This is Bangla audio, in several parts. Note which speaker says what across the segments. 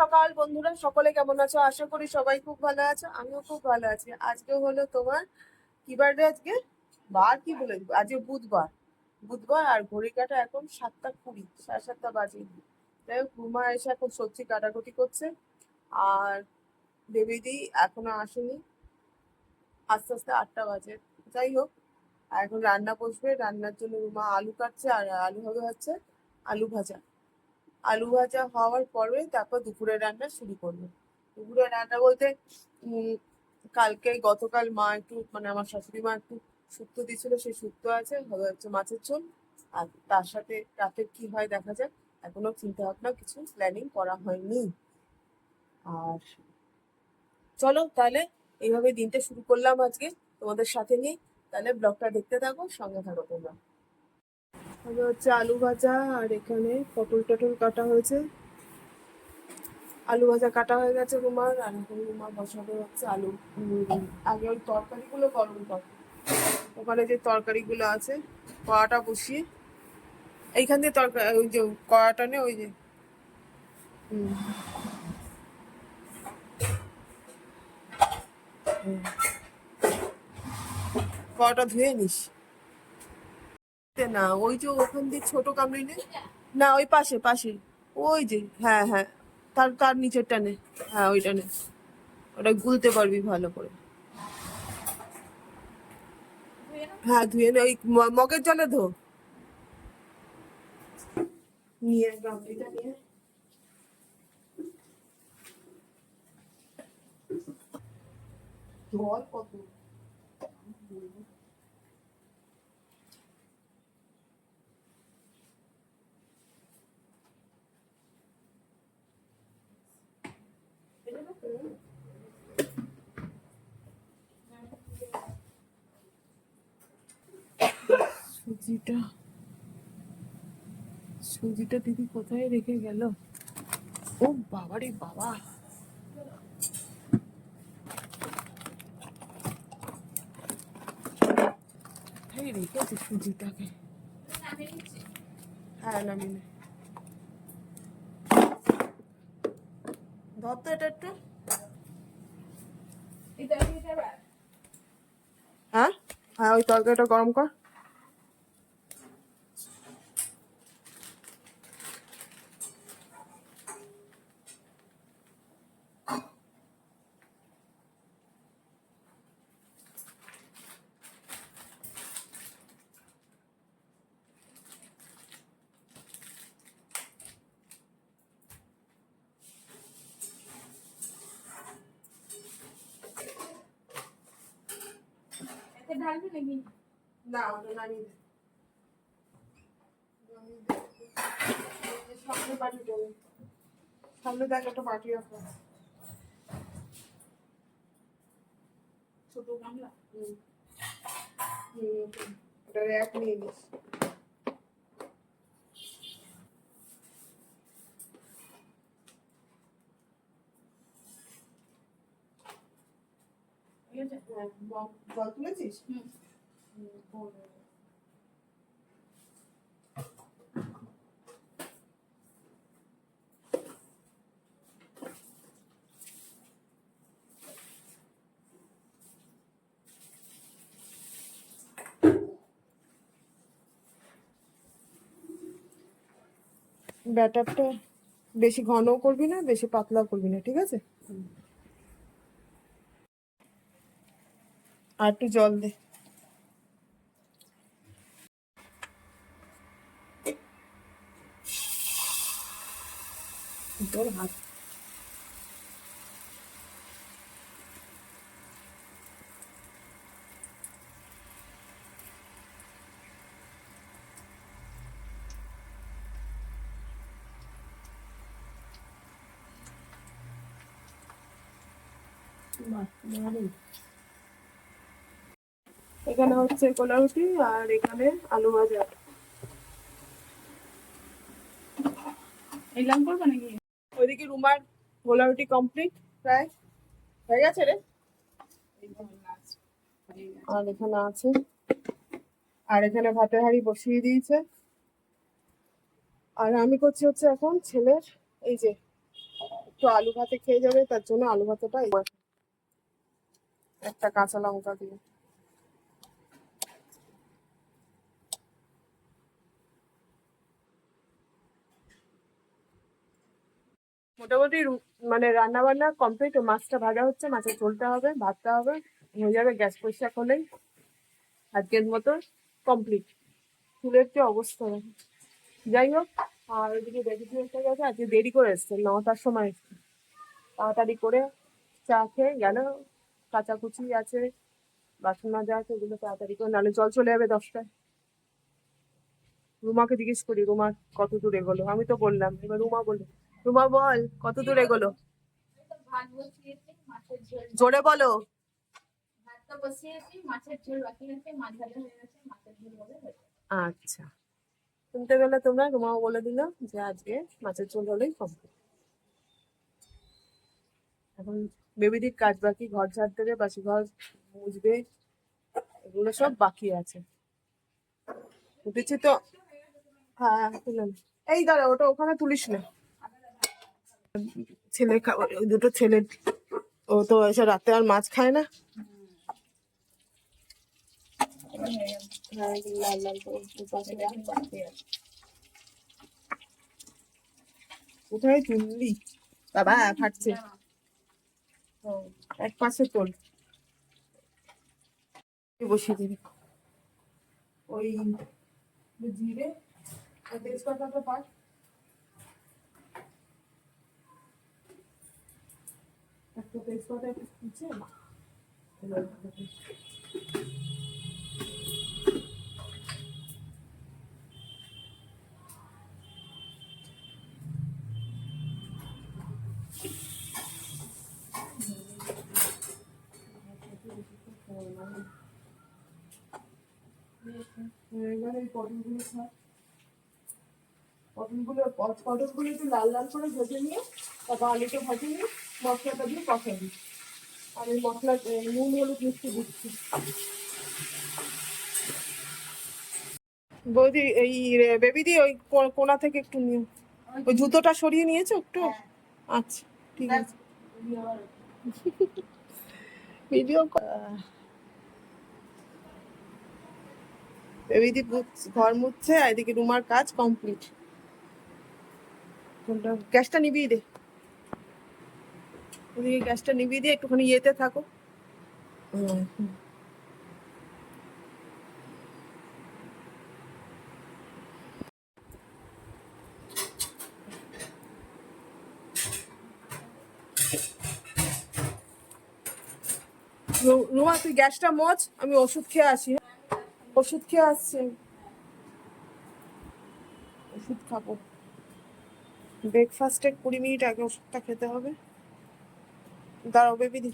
Speaker 1: সকাল বন্ধুরা, সকলে কেমন আছো? আশা করি সবাই খুব ভালো আছো, আমিও খুব ভালো আছি। আজকে হলো তোমার কি বার আজকে? বার কি বলে? আজকে বুধবার। বুধবার আর ঘড়ি কাটা এখন সাতটা কুড়ি, সাড়ে সাতটা বাজে। যাই হোক, রুমা এসে এখন সবজি কাটাকুটি করছে। আর দেবীদি এখনও আসেনি। আস্তে আস্তে আটটা বাজে। যাই হোক এখন রান্না বসবে। রান্নার জন্য রুমা আলু কাটছে আর আলু হবে হচ্ছে আলু ভাজা। আলু ভাজা হওয়ার পরে তারপর দুপুরে রান্না শুরু করব। দুপুরে রান্না বলতে কালকে গতকাল মা একটু মানে আমার শাশুড়ি মা একটু শুক্তো দিয়েছিল, সেই শুক্তো আছে, হবে হচ্ছে মাছের ঝোল। আর তার সাথে রাতে কি হয় দেখা যাক, এখনও চিন্তা ভাবনা কিছু প্ল্যানিং করা হয়নি। আর চলো তাহলে, এইভাবে দিনটা শুরু করলাম আজকে তোমাদের সাথে নিয়ে। তাহলে ব্লগটা দেখতে থাকো, সঙ্গে থাকো তোমরা। তবে হচ্ছে আলু ভাজা আর এখানে পটল টটল কাটা হয়েছে আলু ভাজা কাটা হয়ে গেছে রুমার আর এখন রুমার বসানো হচ্ছে আলু আগে ওই তরকারিগুলো গরম কর ওখানে যে তরকারিগুলো আছে, কড়াটা বসিয়ে, এইখান দিয়ে তরকারি ওই যে কড়াটা নে, ওই যে। কড়াটা ধুয়ে নিস তে না, ওই যে ওখান দিয়ে ছোট কামড়ি নে না ওই পাশে পাশে ওই যে হ্যাঁ হ্যাঁ তার তার নিচেরটা নে হ্যাঁ ওইটা নে ওটা গুলতে পারবি ভালো করে। হ্যাঁ ধুয়ে নে, ওই মগের জলে ধো। নিয়ে জল কত? সুজিটা সুজিটা দিদি কোথায় রেখে গেল? ও বাবারে বাবা। কোথায় রেখেছে সুজিটাকে হ্যাঁ নামিয়ে নে। ধর তো এটা একটু। হ্যাঁ? হ্যাঁ ওই তরকারিটা গরম কর।
Speaker 2: ঢালবি নাকি
Speaker 1: না ওটা নামিয়ে দে নামিয়ে দে। এই সামনে বাটিটা নে। সামনে দেখ একটা বাটি আছে
Speaker 2: ছোট গামলা
Speaker 1: হুম। হুম, হুম। ওটা এক নিয়ে নিস
Speaker 2: ঠিক আছে
Speaker 1: হ্যাঁ, ব- জল তুলেছিস। ব্যাটারটা বেশি ঘনও করবি না বেশি পাতলাও করবি না ঠিক আছে? আর একটু জল দে তোর হাত বাহ, দারুণ। এখানে হচ্ছে কলা রুটি আর এখানে আলু ভাজা।
Speaker 2: এলাম করব নাকি?
Speaker 1: ওইদিকে রুমার গোলা রুটি কমপ্লিট প্রায় হয়ে গেছে রে। আর এখানে আছে আর এখানে ভাতের হাঁড়ি বসিয়ে দিয়েছে। আর আমি করছি হচ্ছে এখন ছেলের এই যে একটু আলু ভাতে খেয়ে যাবে তার জন্য আলু ভাতেটা একটা কাঁচা লঙ্কা দিয়ে। মোটামুটি মানে রান্না বান্না কমপ্লিট মাছটা ভাজা হচ্ছে, মাছের ঝোলটা হবে, ভাতটা হবে, হয়ে যাবে গ্যাস পরিষ্কার হলেই আজকের মতো কমপ্লিট চুলের যে অবস্থা। যাই হোক, আর ওইদিকে দেরি হয়ে গেছে, আজকে দেরি করে এসছে, নটার সময় এসছে। তাড়াতাড়ি করে চা খেয়ে গেল, কাচাকুচি আছে, বাসন মাজা আছে, ওগুলো তাড়াতাড়ি করে, নাহলে জল চলে যাবে দশটায়। রুমাকে জিজ্ঞেস করি, রুমা কত দূর এগোলো? আমি তো বললাম, এবার রুমা বলল রুমা বল, কত দূর
Speaker 2: ঝোল
Speaker 1: জোরে বলো। আচ্ছা। শুনতে গেলে তোমরা রুমাও বলে দিল যে আজকে মাছের ঝোল হলেই কমপ্লিট এখন বেবিদির কাজ বাকি, ঘর ঝাড় দেবে, বাসি ঘর মুছবে, এগুলো সব বাকি আছে। উঠেছি তো। হ্যাঁ এই দাঁড়া, ওটা ওখানে তুলিস না। ছেলে খাবার দুটো ছেলে ও তো এসে রাতে আর মাছ খায় না। কোথায় তুললি? বাবা ফাটছে। এক পাশে তোল। বসিয়ে দিবি। ওই জিরে তেজপাতাটা পাট একটা তেজপাতা একটু কুচে এবার পটলগুলো পটলগুলো একটু লাল লাল করে ভেজে নিয়ে, তারপর আলুটা ভেজে নিয়ে মশলাটা দিয়ে কষাবি আর এই মশলা নুন হলুদ মিষ্টি দিচ্ছি। বৌদি এই বেবি দি ওই কোনা থেকে একটু নিয়ে ওই জুতোটা সরিয়ে নিয়েছো একটু? আচ্ছা ঠিক আছে। ভিডিও বেবিদি ঘর মুছছে আর এদিকে রুমার কাজ কমপ্লিট। গ্যাসটা নিবিয়ে দে। ওদিকে গ্যাসটা নিবিয়ে দিয়ে একটুখানি ইয়েতে থাকো। রুমা, তুই গ্যাসটা মোচ আমি ওষুধ খেয়ে আসি? ওষুধ খেয়ে আসছি ওষুধ খাব ব্রেকফাস্টের কুড়ি মিনিট আগে ওষুধটা খেতে হবে দাঁড়াও বেবি দি।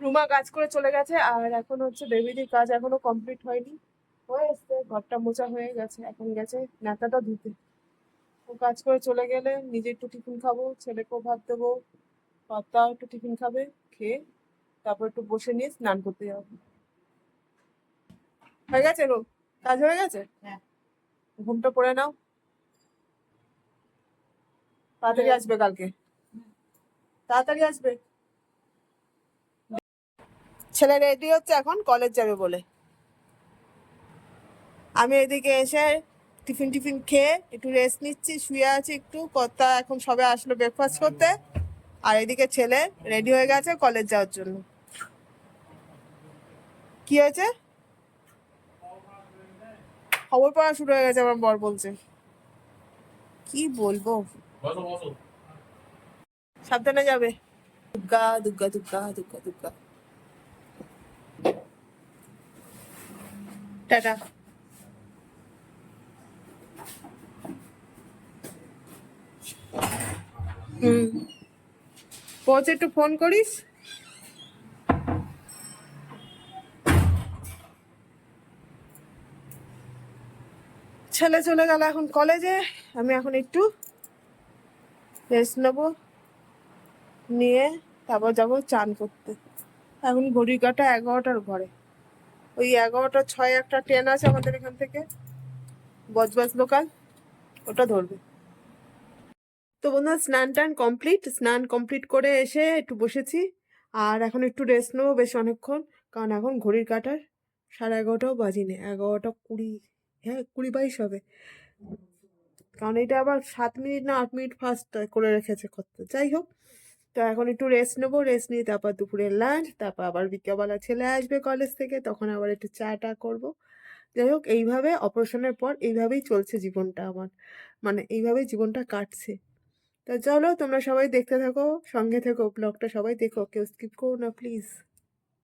Speaker 1: রুমা কাজ করে চলে গেছে, আর এখন হচ্ছে বেবিদির কাজ এখনও কমপ্লিট হয়নি। হয়ে এসছে, ঘরটা মোছা হয়ে গেছে, এখন গেছে নেতাটা ধুতে। ও কাজ করে চলে গেলে, নিজে একটু টিফিন খাব, ছেলেকেও ভাত দেবো। পাতাও একটু টিফিন খাবে খেয়ে তারপর একটু বসে নিয়ে স্নান করতে যাব। হয়ে গেছে রো কাজ হয়ে গেছে?
Speaker 2: হ্যাঁ।
Speaker 1: ঘুমটা পড়ে নাও। তাড়াতাড়ি আসবে কালকে? তাড়াতাড়ি আসবে? ছেলে রেডি হচ্ছে এখন? কলেজ যাবে বলে। আমি এদিকে এসে টিফিন টিফিন খেয়ে একটু রেস্ট নিচ্ছি শুয়ে আছি একটু। কর্তা এখন সবে আসলো ব্রেকফাস্ট করতে। আর এদিকে ছেলে রেডি হয়ে গেছে কলেজ যাওয়ার জন্য। কি হয়েছে? খবর পড়া শুরু হয়ে গেছে আমার বর বলছে। কি বলব? সাবধানে যাবে। দুর্গা দুর্গা দুর্গা দুর্গা দুর্গা টাটা। হুম। পৌঁছে একটু ফোন করিস। ছেলে চলে গেল এখন কলেজে, আমি এখন একটু রেস্ট নেব, নিয়ে তারপর যাব চান করতে। এখন ঘড়ির কাটা এগারোটার ঘরে। ওই এগারোটা ছয় একটা ট্রেন আছে আমাদের এখান থেকে, বজবাজ লোকাল ওটা ধরবে। তো বন্ধুরা, স্নান টান কমপ্লিট স্নান কমপ্লিট করে এসে একটু বসেছি। আর এখন একটু রেস্ট নেব বেশ অনেকক্ষণ, কারণ এখন ঘড়ির কাটার সাড়ে এগারোটাও বাজিনি, এগারোটা কুড়ি হ্যাঁ কুড়ি বাইশ হবে। কারণ এটা আবার সাত মিনিট না আট মিনিট ফার্স্ট করে রেখেছে করতে। যাই হোক, তো এখন একটু রেস্ট নেব রেস্ট নিয়ে তারপর দুপুরের লাঞ্চ তারপর আবার বিকেলবেলা ছেলে আসবে কলেজ থেকে, তখন আবার একটু চা টা করব। যাই হোক, এইভাবে অপারেশনের পর এইভাবেই চলছে জীবনটা আমার। মানে এইভাবেই জীবনটা কাটছে। তা চলো তোমরা সবাই দেখতে থাকো, সঙ্গে থেকো ব্লগটা সবাই দেখো, কেউ স্কিপ করো না প্লিজ